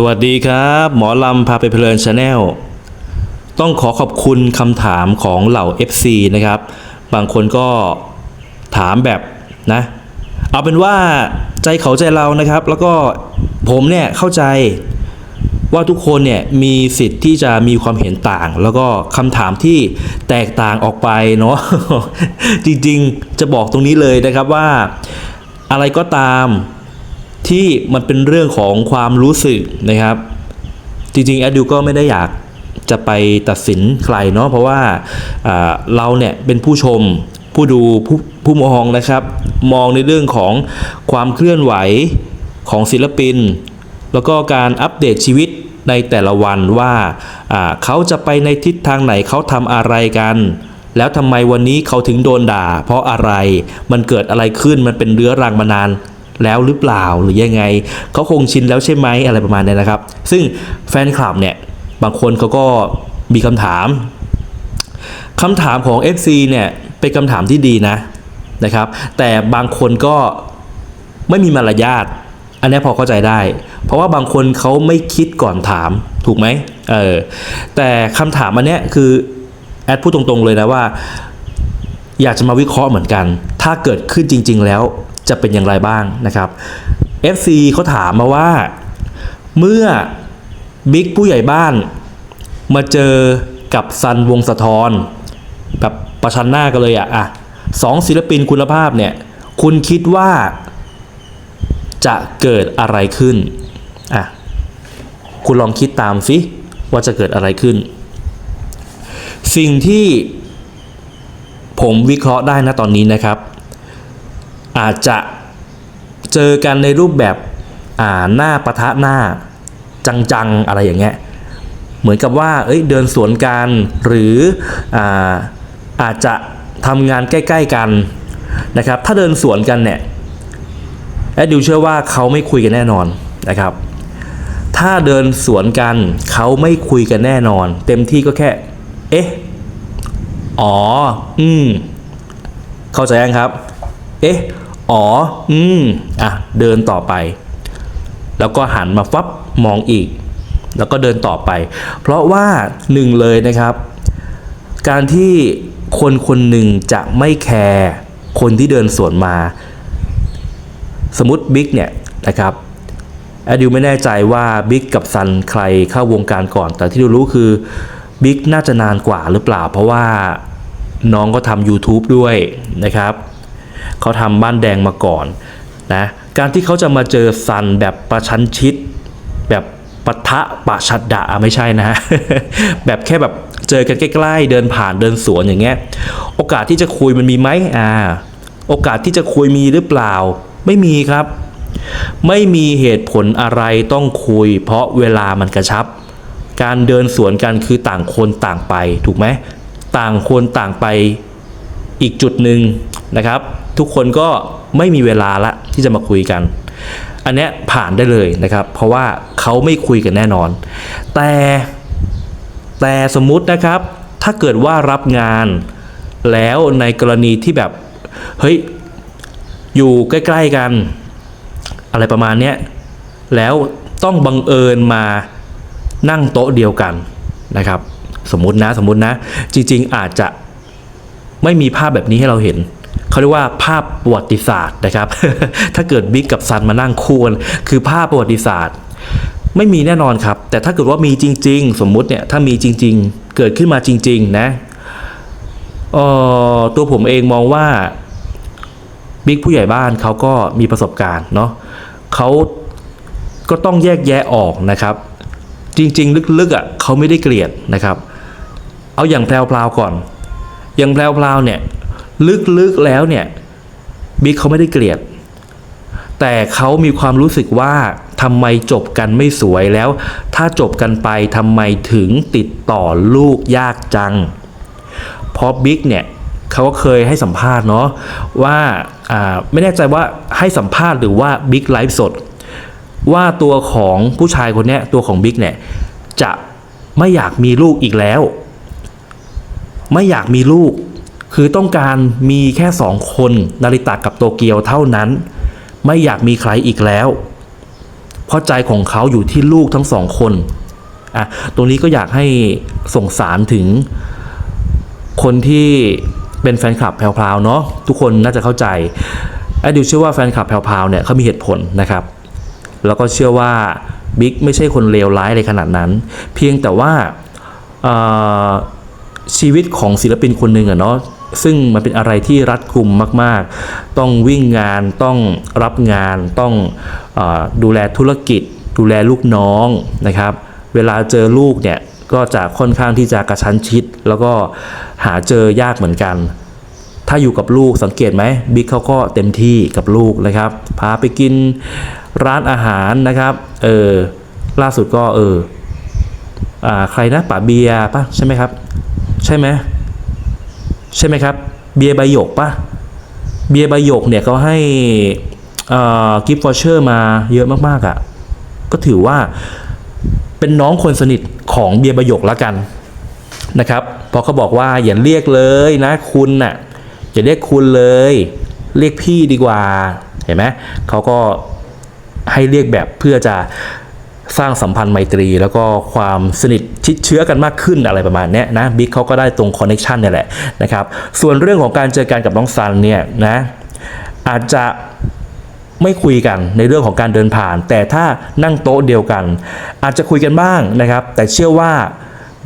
สวัสดีครับ หมอลำพาไปเพลินชาแนลต้องขอขอบคุณคำถามของเหล่า FC นะครับ บางคนก็ถามแบบนะ เอาเป็นว่าใจเขาใจเรานะครับ แล้วก็ผมเนี่ยเข้าใจว่าทุกคนเนี่ยมีสิทธิ์ที่จะมีความเห็นต่าง แล้วก็คำถามที่แตกต่างออกไปเนาะจริงๆจะบอกตรงนี้เลยนะครับว่าอะไรก็ตาม ที่มันเป็นเรื่องของความรู้สึกนะครับ จริงๆแอดดิวก็ไม่ได้อยากจะไปตัดสินใครเนาะเพราะว่าเราเนี่ยเป็นผู้ชมผู้ดูผู้ผู้มองนะครับ มองในเรื่องของความเคลื่อนไหวของศิลปิน แล้วก็การอัปเดตชีวิตในแต่ละวันว่าอ่าเขาจะไปในทิศทางไหนเขาทำอะไรกัน แล้วทำไมวันนี้เขาถึงโดนด่า เพราะอะไรมันเกิดอะไรขึ้นมันเป็นเรื้อรังมานาน แล้วหรือเปล่าหรือยังไงเขาคงชินแล้วใช่ไหมอะไรประมาณนี้นะครับ ซึ่งแฟนคลับเนี่ยบางคนเขาก็มีคำถามคำถามของ FC เนี่ยเป็นคำถามที่ดีนะนะครับ แต่บางคนก็ไม่มีมารยาทอันนี้พอเข้าใจได้ เพราะว่าบางคนเขาไม่คิดก่อนถามถูกไหมเออแต่คำถามอันเนี้ยคือแอดพูดตรงๆเลยนะว่า อยากจะมาวิเคราะห์เหมือนกัน ถ้าเกิดขึ้นจริง ๆ แล้ว จะเป็นอย่างไรบ้างนะครับ FC เขาถามมาว่า เมื่อบิ๊กผู้ใหญ่บ้าน มาเจอกับซันวงสะทอนแบบประชันหน้ากันเลยอะอะสองศิลปินคุณภาพเนี่ย คุณคิดว่าจะเกิดอะไรขึ้นอะคุณลองคิดตามสิว่าจะเกิดอะไรขึ้น สิ่งที่ผมวิเคราะห์ได้นะตอนนี้นะครับ อาจจะเจอกันในรูปแบบอ่าหน้าปะทะหน้าจังๆอะไรอย่างเงี้ยเหมือนกับว่าเอ้ยเดินสวนกันหรืออาอาจจะทำงานใกล้ๆกันนะครับถ้าเดินสวนกันเนี่ยแอดดิวเชื่อว่าเขาไม่คุยกันแน่นอนนะครับ ถ้าเดินสวนกันเขาไม่คุยกันแน่นอน เต็มที่ก็แค่ เอ๊ะ อ๋อ อืม เข้าใจยังครับ เอ๊ะ อ๋อ อืม อะ เดินต่อไป แล้วก็หันมาฟับมองอีก แล้วก็เดินต่อไป เพราะว่าหนึ่งเลยนะครับ การที่คนคนหนึ่งจะไม่แคร์คนที่เดินสวนมา สมมติบิ๊กเนี่ยนะครับแอดิวไม่แน่ใจว่าบิ๊กกับซันใครเข้าวงการก่อน แต่ที่รู้คือบิ๊กน่าจะนานกว่าหรือเปล่า เพราะว่าน้องก็ทำ YouTube ด้วยนะครับ เขาทำบ้านแดงมาก่อนนะการที่เขาจะมาเจอซันแบบประชันชิด แบบปะทะปะชัดดะอะไม่ใช่นะฮะแบบแค่แบบเจอกันใกล้ๆ เดินผ่านเดินสวนอย่างเงี้ยโอกาสที่จะคุยมันมีไหมอ่าโอกาสที่จะคุยมีหรือเปล่า ไม่มีครับ ไม่มีเหตุผลอะไรต้องคุย เพราะเวลามันกระชับ การเดินสวนกันคือต่างคนต่างไปถูกไหมต่างคนต่างไปอีกจุดหนึ่ง นะครับ ทุกคนก็ไม่มีเวลาละที่จะมาคุยกัน อันเนี้ยผ่านได้เลยนะครับ เพราะว่าเขาไม่คุยกันแน่นอน แต่แต่สมมุตินะครับ ถ้าเกิดว่ารับงานแล้วในกรณีที่แบบเฮ้ยอยู่ใกล้ๆกัน อะไรประมาณเนี้ยแล้วต้องบังเอิญมานั่งโต๊ะเดียวกันนะครับ สมมุตินะสมมุตินะ จริง ๆ อาจจะไม่มีภาพแบบนี้ให้เราเห็น เขาเรียกว่าภาพประวัติศาสตร์นะครับ ถ้าเกิดบิ๊กกับซันมานั่งคู่กันคือภาพประวัติศาสตร์ ไม่มีแน่นอนครับ แต่ถ้าเกิดว่ามีจริง ๆ สมมุติเนี่ยถ้ามีจริง ๆ เกิดขึ้นมาจริง ๆ นะออตัวผมเองมองว่าบิ๊กผู้ใหญ่บ้านเขาก็มีประสบการณ์เนาะเขาก็ต้องแยกแยะออกนะครับ จริง ๆ ลึกๆอะเขาไม่ได้เกลียดนะครับ เอาอย่างแพรวๆก่อน อย่างแพรวๆเนี่ย ลึกๆแล้วเนี่ยบิ๊กเขาไม่ได้เกลียด แต่เขามีความรู้สึกว่าทำไมจบกันไม่สวยแล้ว ถ้าจบกันไปทำไมถึงติดต่อลูกยากจังเพราะบิ๊กเนี่ยเขาก็เคยให้สัมภาษณ์เนาะว่าไม่แน่ใจว่าให้สัมภาษณ์หรือว่าบิ๊กไลฟ์สดว่าตัวของผู้ชายคนนี้ตัวของบิ๊กเนี่ยจะไม่อยากมีลูกอีกแล้ว ไม่อยากมีลูก คือต้องการมีแค่สองคนนาริตะกับโตเกียวเท่านั้น ไม่อยากมีใครอีกแล้ว เพราะใจของเขาอยู่ที่ลูกทั้งสองคนอะตรงนี้ก็อยากให้ส่งสารถึงคนที่เป็นแฟนคลับแพรวๆเนาะทุกคนน่าจะเข้าใจแอดดิวเชื่อว่าแฟนคลับแพรวๆเนี่ยเขามีเหตุผลนะครับ แล้วก็เชื่อว่าบิ๊กไม่ใช่คนเลวร้ายอะไรขนาดนั้น เพียงแต่ว่าชีวิตของศิลปินคนหนึ่งอะเนาะ ซึ่งมันเป็นอะไรที่รัดกุมมาก ๆ ต้องวิ่งงานต้องรับงาน ต้องอดูแลธุรกิจ ดูแลลูกน้องนะครับ เวลาเจอลูกเนี่ยก็จะค่อนข้างที่จะกระชั้นชิด แล้วก็หาเจอยากเหมือนกัน ถ้าอยู่กับลูกสังเกตไหมบิ๊กเขาก็เต็มที่กับลูกนะครับ พาไปกินร้านอาหารนะครับ เออล่าสุดก็เอออใครนะป๋าเบียร์ป่ะใช่ไหมครับ ใช่ไหม ใช่ไหมครับ เบียร์ใบหยกปะเบียร์ใบหยกเนี่ยเขาให้กิฟต์วอเชอร์มาเยอะมากๆอะ่ะ ก็ถือว่าเป็นน้องคนสนิทของเบียร์ใบหยกแล้วกันนะครับพราะเขาบอกว่าอย่าเรียกเลยนะคุณน่ะอย่าเรียกคุณเลย เรียกพี่ดีกว่าเห็นไหมเขาก็ให้เรียกแบบเพื่อจะ สร้างสัมพันธ์ไมตรี แล้วก็ความสนิทชิดเชื้อกันมากขึ้นอะไรประมาณนี้นะบิ๊กเขาก็ได้ตรงคอนเน็ชันเนี่ยแหละนะครับส่วนเรื่องของการเจอกันกับน้องซันเนี่ยนะอาจจะไม่คุยกันในเรื่องของการเดินผ่าน แต่ถ้านั่งโต๊ะเดียวกัน อาจจะคุยกันบ้างนะครับ แต่เชื่อว่า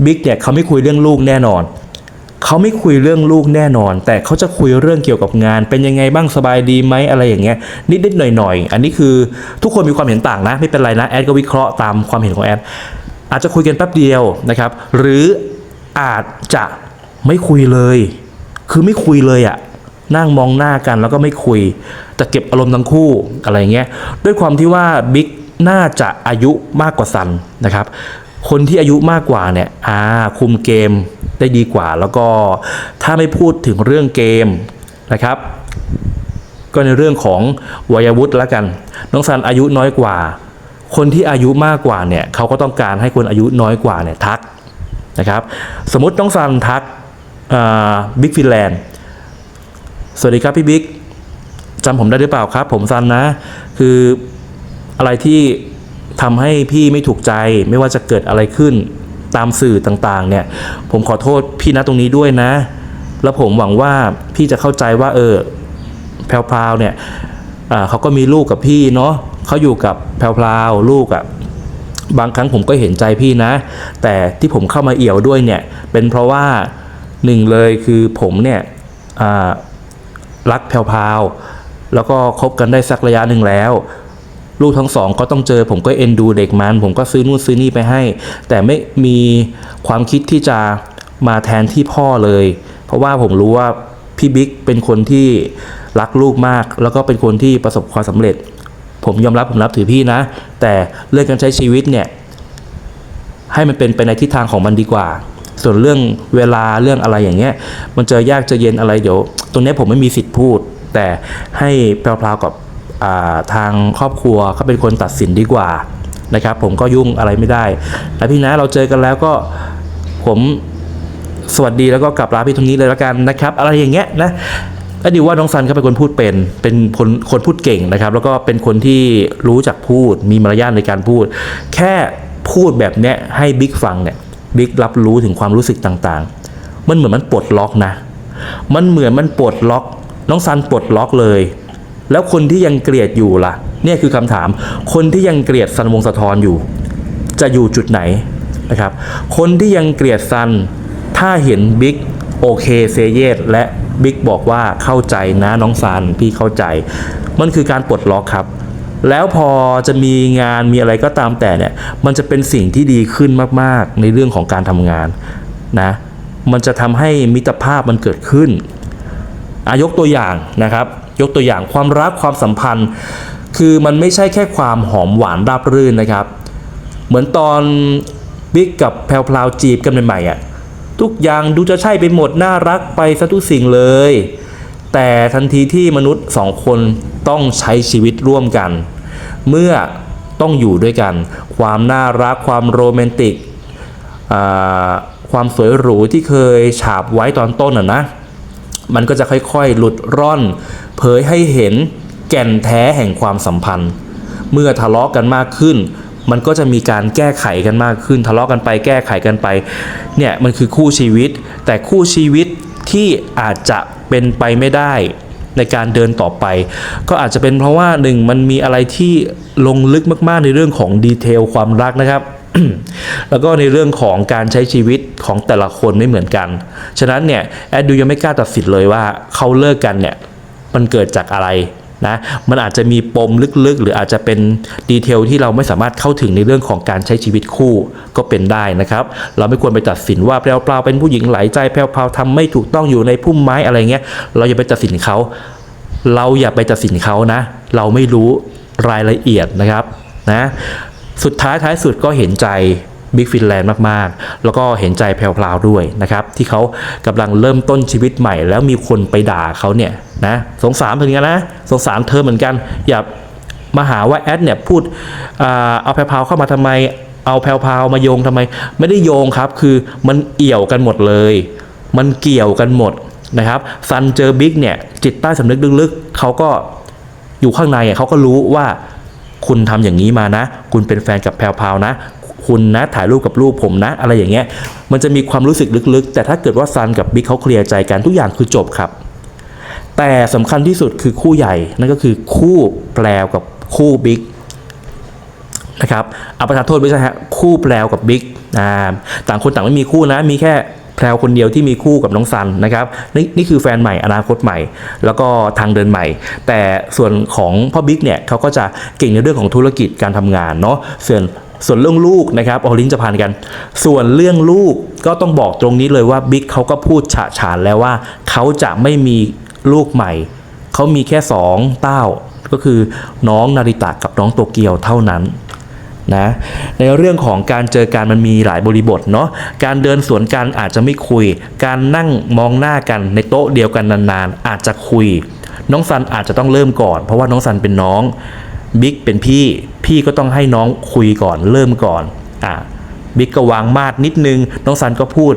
บิ๊กเนี่ยเขาไม่คุยเรื่องลูกแน่นอน เขาไม่คุยเรื่องลูกแน่นอน แต่เขาจะคุยเรื่องเกี่ยวกับงาน เป็นยังไงบ้างสบายดีไหมอะไรอย่างเงี้ยนิดๆหน่อยๆ อันนี้คือทุกคนมีความเห็นต่างนะ ไม่เป็นไรนะแอดก็วิเคราะห์ตามความเห็นของแอดอาจจะคุยกันแป๊บเดียวนะครับ หรืออาจจะไม่คุยเลย คือไม่คุยเลยอะนั่งมองหน้ากันแล้วก็ไม่คุยจะเก็บอารมณ์ทั้งคู่อะไรเงี้ยด้วยความที่ว่าบิ๊กน่าจะอายุมากกว่าซันนะครับคนที่อายุมากกว่าเนี่ยอ่าคุมเกม ได้ดีกว่า แล้วก็ถ้าไม่พูดถึงเรื่องเกมนะครับ ก็ในเรื่องของวัยวุฒิล้วกัน น้องซันอายุน้อยกว่า คนที่อายุมากกว่าเนี่ยเขาก็ต้องการให้คนอายุน้อยกว่าเนี่ยทักนะครับสมมติน้องซันทักบิ๊กฟินแลนด์สวัสดีครับพี่บิ๊กจำผมได้หรือเปล่าครับ ผมซันนะ คืออะไรที่ทำให้พี่ไม่ถูกใจไม่ว่าจะเกิดอะไรขึ้น ตามสื่อต่างๆ เนี่ย ผมขอโทษพี่นะตรงนี้ด้วยนะ แล้วผมหวังว่าพี่จะเข้าใจว่าเออแพรวๆเนี่ยอ่าเขาก็มีลูกกับพี่เนาะเขาอยู่กับแพรวๆลูกอะ่ะบางครั้งผมก็เห็นใจพี่นะ แต่ที่ผมเข้ามาเอี่ยวด้วยเนี่ย เป็นเพราะว่าหนึ่งเลยคือผมเนี่ยอ่ารักแพรวๆแล้วก็คบกันได้สักระยะหนึ่งแล้ว ลูกทั้งสองก็ต้องเจอ ผมก็เอ็นดูเด็กมัน ผมก็ซื้อนู่นซื้อนี่ไปให้ แต่ไม่มีความคิดที่จะมาแทนที่พ่อเลย เพราะว่าผมรู้ว่าพี่บิ๊กเป็นคนที่รักลูกมาก แล้วก็เป็นคนที่ประสบความสำเร็จ ผมยอมรับผมรับถือพี่นะ แต่เรื่องการใช้ชีวิตเนี่ย ให้มันเป็นไปในทิศทางของมันดีกว่า ส่วนเรื่องเวลาเรื่องอะไรอย่างเงี้ย มันเจะยากจะเย็นอะไรเดี๋ยว ตรงนี้ผมไม่มีสิทธิ์พูด แต่ให้แพรวๆกับอ่า ทางครอบครัวเขาเป็นคนตัดสินดีกว่านะครับ ผมก็ยุ่งอะไรไม่ได้แล้วพี่นะเราเจอกันแล้วก็ผมสวัสดีแล้วก็กลับลาพี่ตรงนี้เลยล้วกันนะครับ อะไรอย่างเงี้ยนะก็ดีว่าน้องซันเขาเป็นคนพูดเป็น เป็นคนคนพูดเก่งนะครับ แล้วก็เป็นคนที่รู้จักพูด มีมารยาทในการพูด แค่พูดแบบเนี้ยให้บิ๊กฟังเนี่ย บิ๊กรับรู้ถึงความรู้สึกต่างๆ มันเหมือนมันปลดล็อกนะ มันเหมือนมันปลดล็อก น้องซันปลดล็อกเลย แล้วคนที่ยังเกลียดอยู่ล่ะเนี่ยคือคำถาม คนที่ยังเกลียดซันวงสะทอนอยู่ จะอยู่จุดไหนนะครับ คนที่ยังเกลียดซันถ้าเห็นบิ๊กโอเคเซเยสและบิ๊กบอกว่าเข้าใจนะน้องซันพี่เข้าใจ มันคือการปลดล็อกครับ แล้วพอจะมีงานมีอะไรก็ตามแต่เนี่ยมันจะเป็นสิ่งที่ดีขึ้นมากๆ ในเรื่องของการทำงานนะมันจะทำให้มิตรภาพมันเกิดขึ้นอายกตัวอย่างนะครับ ยกตัวอย่างความรักความสัมพันธ์ คือมันไม่ใช่แค่ความหอมหวานราบรื่นนะครับ เหมือนตอนบิ๊กกับแพรวๆจีบกันใหม่ๆอะทุกอย่างดูจะใช่ไปหมดน่ารักไปซะทุกสิ่งเลย แต่ทันทีที่มนุษย์สองคนต้องใช้ชีวิตร่วมกัน เมื่อต้องอยู่ด้วยกัน ความน่ารักความโรแมนติกความสวยหรูที่เคยฉาบไว้ตอนต้นอะนะ มันก็จะค่อยๆ หลุดร่อน เผยให้เห็นแก่นแท้แห่งความสัมพันธ์ เมื่อทะเลาะกันมากขึ้น มันก็จะมีการแก้ไขกันมากขึ้น ทะเลาะกันไปแก้ไขกันไป เนี่ยมันคือคู่ชีวิต แต่คู่ชีวิตที่อาจจะเป็นไปไม่ได้ในการเดินต่อไป ก็อาจจะเป็นเพราะว่าหนึ่งมันมีอะไรที่ลงลึกมากๆในเรื่องของดีเทลความรักนะครับ แล้วก็ในเรื่องของการใช้ชีวิตของแต่ละคนไม่เหมือนกัน ฉะนั้นเนี่ยแอดดูยังไม่กล้าตัดสินเลยว่าเขาเลิกกันเนี่ยมันเกิดจากอะไรนะมันอาจจะมีปมลึกๆ หรืออาจจะเป็นดีเทลที่เราไม่สามารถเข้าถึงในเรื่องของการใช้ชีวิตคู่ก็เป็นได้นะครับ เราไม่ควรไปตัดสินว่าแพรวๆเป็นผู้หญิงไหลใจแพรวๆทำไม่ถูกต้องอยู่ในพุ่มไม้อะไรเงี้ย เราอย่าไปตัดสินเขา เราอย่าไปตัดสินเขานะ เราไม่รู้รายละเอียดนะครับนะ สุดท้ายท้ายสุดก็เห็นใจบิ๊กฟินแลนด์มาก ๆ แล้วก็เห็นใจแพรวๆด้วยนะครับ ที่เขากำลังเริ่มต้นชีวิตใหม่ แล้วมีคนไปด่าเขาเนี่ยนะสงสารเหมือนกันนะสงสารเธอเหมือนกัน อย่ามาหาว่าแอดเนี่ยพูดอเอาแพรวๆเข้ามาทำไม เอาแพรวๆมาโยงทำไม ไม่ได้โยงครับ คือมันเอี่ยวกันหมดเลย มันเกี่ยวกันหมดนะครับซันเจอบิ๊กเนี่ยจิตใต้สำนึกลึกๆเขาก็อยู่ข้างในเขาก็รู้ว่า คุณทำอย่างนี้มานะ คุณเป็นแฟนกับแพรวพาวนะ คุณนะถ่ายรูปกับรูปผมนะ อะไรอย่างเงี้ย มันจะมีความรู้สึกลึกๆ แต่ถ้าเกิดว่าซันกับบิ๊กเขาเคลียร์ใจกันทุกอย่างคือจบครับ แต่สำคัญที่สุดคือคู่ใหญ่นั่นก็คือคู่แปลวกับคู่บิ๊กนะครับเอาประทานโทษไม่ใช่ฮะคู่แปลวกับบิ๊กต่างคนต่างไม่มีคู่นะมีแค่ แพรวคนเดียวที่มีคู่กับน้องซันนะครับนี่นี่คือแฟนใหม่อนาคตใหม่ แล้วก็ทางเดินใหม่ แต่ส่วนของพ่อบิ๊กเนี่ยเขาก็จะเก่งในเรื่องของธุรกิจการทำงานเนาะส่วนส่วนเรื่องลูกนะครับเอลินจะพันกัน ส่วนเรื่องลูกก็ต้องบอกตรงนี้เลยว่าบิ๊กเขาก็พูดฉะฉานแล้วว่าเขาจะไม่มีลูกใหม่ เขามีแค่สองเต้า ก็คือน้องนาริตะกับน้องโตเกียวเท่านั้น นะในเรื่องของการเจอกันมันมีหลายบริบทเนาะการเดินสวนกันอาจจะไม่คุย การนั่งมองหน้ากันในโต๊ะเดียวกันนานๆ อาจจะคุย น้องซันอาจจะต้องเริ่มก่อน เพราะว่าน้องซันเป็นน้องบิ๊กเป็นพี่พี่ก็ต้องให้น้องคุยก่อนเริ่มก่อนอะบิ๊กก็วางมาดนิดนึง น้องซันก็พูด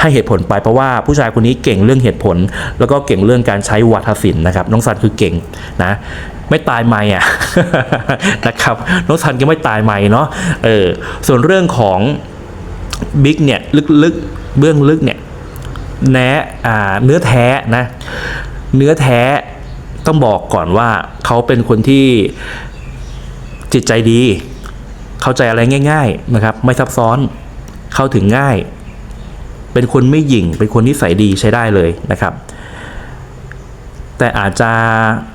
ให้เหตุผลไปเพราะว่าผู้ชายคนนี้เก่งเรื่องเหตุผล แล้วก็เก่งเรื่องการใช้วัฒศิลป์นะครับน้องซันคือเก่งนะ ไม่ตายไม่อะนะครับน้องซันก็ไม่ตายไม่เนาะเออส่วนเรื่องของบิ๊กเนี่ยลึกๆเบื้องลึกเนี่ยแนะเนื้อแท้นะเนื้อแท้ต้องบอกก่อนว่าเขาเป็นคนที่จิตใจดี เข้าใจอะไรง่าย ๆนะครับ ไม่ซับซ้อนเข้าถึงง่าย เป็นคนไม่หยิ่ง เป็นคนนิสัยดีใช้ได้เลยนะครับ แต่อาจจะ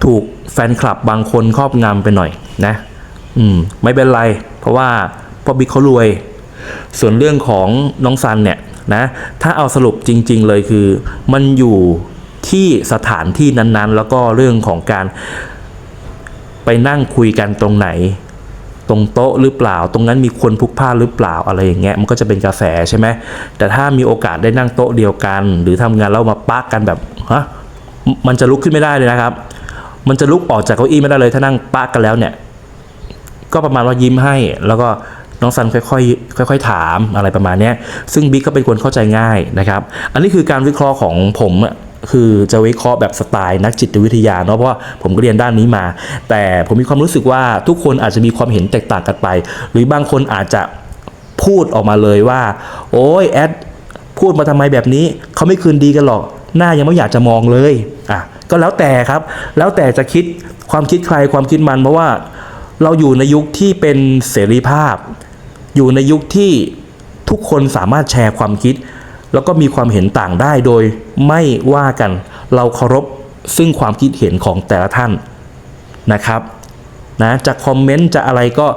ถูกแฟนคลับบางคนครอบงำไปหน่อยนะ อืม ไม่เป็นไร เพราะว่าพ่อบิ๊กเขารวย ส่วนเรื่องของน้องซันเนี่ยนะ ถ้าเอาสรุปจริง ๆ เลยคือ มันอยู่ที่สถานที่นั้นๆ แล้วก็เรื่องของการไปนั่งคุยกันตรงไหน ตรงโต๊ะหรือเปล่า ตรงนั้นมีคนพุกพล่าหรือเปล่าอะไรอย่างเงี้ยมันก็จะเป็นกระแสใช่ไหมแต่ถ้ามีโอกาสได้นั่งโต๊ะเดียวกัน หรือทำงานแล้วมาปักกันแบบฮะ มันจะลุกขึ้นไม่ได้เลยนะครับ มันจะลุกออกจากเก้าอี้ไม่ได้เลย ถ้านั่งปักกันแล้วเนี่ย ก็ประมาณว่ายิ้มให้ แล้วก็น้องซันค่อยๆค่อยๆถามอะไรประมาณนี้ซึ่งบิ๊กก็เป็นคนเข้าใจง่ายนะครับ อันนี้คือการวิเคราะห์ของผมอะคือจะวิเคราะห์แบบสไตล์นักจิตวิทยาเนาะเพราะว่าผมก็เรียนด้านนี้มา แต่ผมมีความรู้สึกว่าทุกคนอาจจะมีความเห็นแตกต่างกันไป หรือบางคนอาจจะพูดออกมาเลยว่า โอ้ยแอดพูดมาทำไมแบบนี้เขาไม่คืนดีกันหรอก หน้ายังไม่อยากจะมองเลยอะก็แล้วแต่ครับ แล้วแต่จะคิดความคิดใครความคิดมันเพราะว่าเราอยู่ในยุคที่เป็นเสรีภาพ อยู่ในยุคที่ทุกคนสามารถแชร์ความคิด แล้วก็มีความเห็นต่างได้โดยไม่ว่ากัน เราเคารพซึ่งความคิดเห็นของแต่ละท่านนะครับนะจะคอมเมนต์จะอะไรก็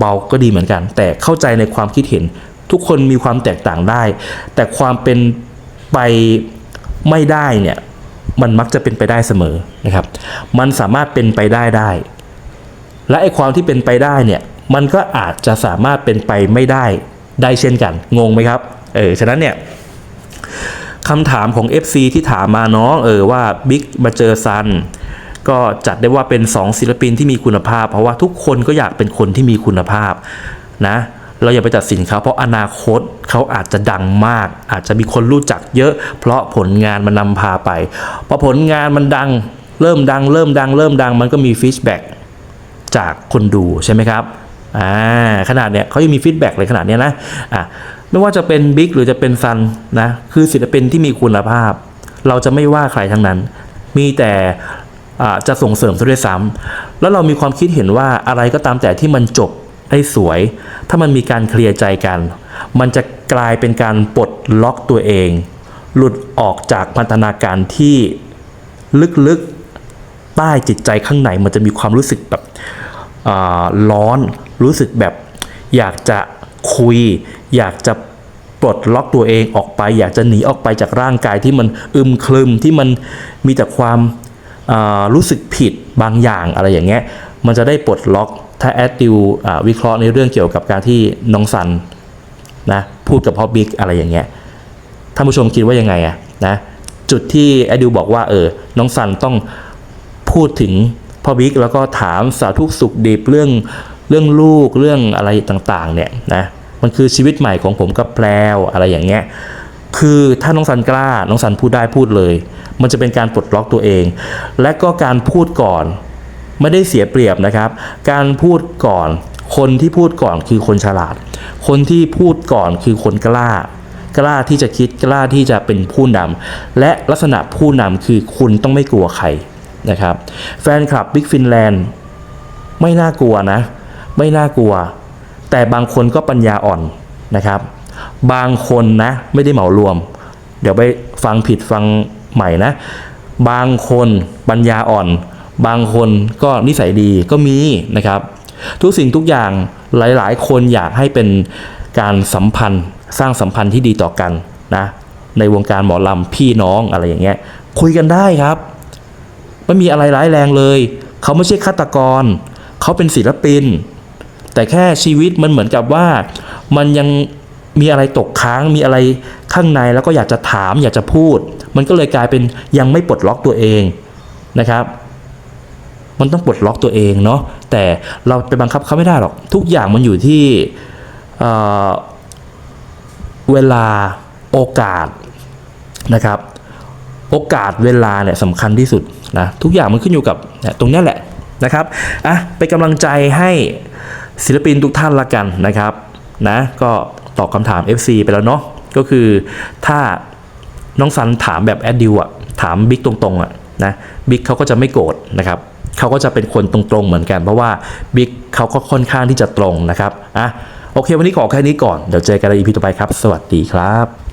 เบาๆก็ดีเหมือนกัน แต่เข้าใจในความคิดเห็น ทุกคนมีความแตกต่างได้ แต่ความเป็นไป ไม่ได้เนี่ยมันมักจะเป็นไปได้เสมอนะครับ มันสามารถเป็นไปได้ได้ และไอ้ความที่เป็นไปได้เนี่ยมันก็อาจจะสามารถเป็นไปไม่ได้ได้เช่นกัน งงไหมครับ เออ ฉะนั้นเนี่ยคำถามของ FC ที่ถามมาเนาะเออว่าบิ๊กมาเจอซันก็จัดได้ว่าเป็น 2 ศิลปินที่มีคุณภาพ เพราะว่าทุกคนก็อยากเป็นคนที่มีคุณภาพนะ เราอย่าไปตัดสินเขาเพราะอนาคตเขาอาจจะดังมาก อาจจะมีคนรู้จักเยอะ เพราะผลงานมันนำพาไปพอผลงานมันดังเริ่มดัง เริ่มดัง เริ่มดังมันก็มีฟีดแบ็กจากคนดูใช่ไหมครับอ่าขนาดเนี้ยเขายังมีฟีดแบ็กเลยขนาดเนี้ยนะอะไม่ว่าจะเป็นบิ๊กหรือจะเป็นซันนะคือศิลปินที่มีคุณภาพ เราจะไม่ว่าใครทั้งนั้น มีแต่จะส่งเสริมซะด้วยซ้ำแล้วเรามีความคิดเห็นว่าอะไรก็ตามแต่ที่มันจบ ได้สวย ถ้ามันมีการเคลียร์ใจกัน มันจะกลายเป็นการปลดล็อกตัวเอง หลุดออกจากพันธนาการที่ลึกๆใต้จิตใจข้างในมันจะมีความรู้สึกแบบร้อน รู้สึกแบบอยากจะคุย อยากจะปลดล็อกตัวเองออกไป อยากจะหนีออกไปจากร่างกายที่มันอึมครึมที่มันมีแต่ความารู้สึกผิดบางอย่างอะไรอย่างเงี้ย มันจะได้ปลดล็อก ถ้าแอดดิววิเคราะห์ในเรื่องเกี่ยวกับการที่น้องซันนะพูดกับพ่อบิ๊กอะไรอย่างเงี้ยท่านผู้ชมคิดว่ายังไงอะนะจุดที่แอดดิวบอกว่าเออน้องซันต้องพูดถึงพ่อบิ๊กแล้วก็ถามสาธุกสุขดิบเรื่องเรื่องลูกเรื่องอะไรต่างๆเนี่ยนะมันคือชีวิตใหม่ของผมกับแพรวอะไรอย่างเงี้ยคือถ้าน้องซันกล้าน้องซันพูดได้พูดเลย มันจะเป็นการปลดล็อกตัวเอง และก็การพูดก่อน ไม่ได้เสียเปรียบนะครับ การพูดก่อน คนที่พูดก่อนคือคนฉลาด คนที่พูดก่อนคือคนกล้า กล้าที่จะคิดกล้าที่จะเป็นผู้นำและลักษณะผู้นำคือคุณต้องไม่กลัวใครนะครับ แฟนคลับบิ๊กฟินแลนด์ไม่น่ากลัวนะ ไม่น่ากลัว แต่บางคนก็ปัญญาอ่อนนะครับ บางคนนะไม่ได้เหมารวม เดี๋ยวไปฟังผิดฟังใหม่นะ บางคนปัญญาอ่อน บางคนก็นิสัยดีก็มีนะครับ ทุกสิ่งทุกอย่างหลาย ๆ คนอยากให้เป็นการสัมพันธ์ สร้างสัมพันธ์ที่ดีต่อกันนะในวงการหมอลำพี่น้องอะไรอย่างเงี้ยคุยกันได้ครับไม่มีอะไรร้ายแรงเลย เขาไม่ใช่ฆาตกร เขาเป็นศิลปิน แต่แค่ชีวิตมันเหมือนกับว่ามันยังมีอะไรตกค้างมีอะไรข้างในแล้วก็อยากจะถามอยากจะพูด มันก็เลยกลายเป็นยังไม่ปลดล็อกตัวเองนะครับ มันต้องปลดล็อกตัวเองเนาะแต่เราไปบังคับเขาไม่ได้หรอก ทุกอย่างมันอยู่ที่เเวลาโอกาสนะครับ โอกาสเวลาเนี่ยสำคัญที่สุดนะทุกอย่างมันขึ้นอยู่กับตรงนี้แหละนะครับอะเป็นกำลังใจให้ศิลปินทุกท่านละกันนะครับนะก็ตอบคำถาม FC ไปแล้วเนาะก็คือถ้าน้องซันถามแบบแอดดิวอะถามบิ๊กตรงๆอะนะบิ๊กเขาก็จะไม่โกรธนะครับ เขาก็จะเป็นคนตรงๆเหมือนกันเพราะว่าบิ๊กเขาก็ค่อนข้างที่จะตรงนะครับอะโอเค วันนี้ขอแค่นี้ก่อนเดี๋ยวเจอกันใน EP ต่อไปครับ สวัสดีครับ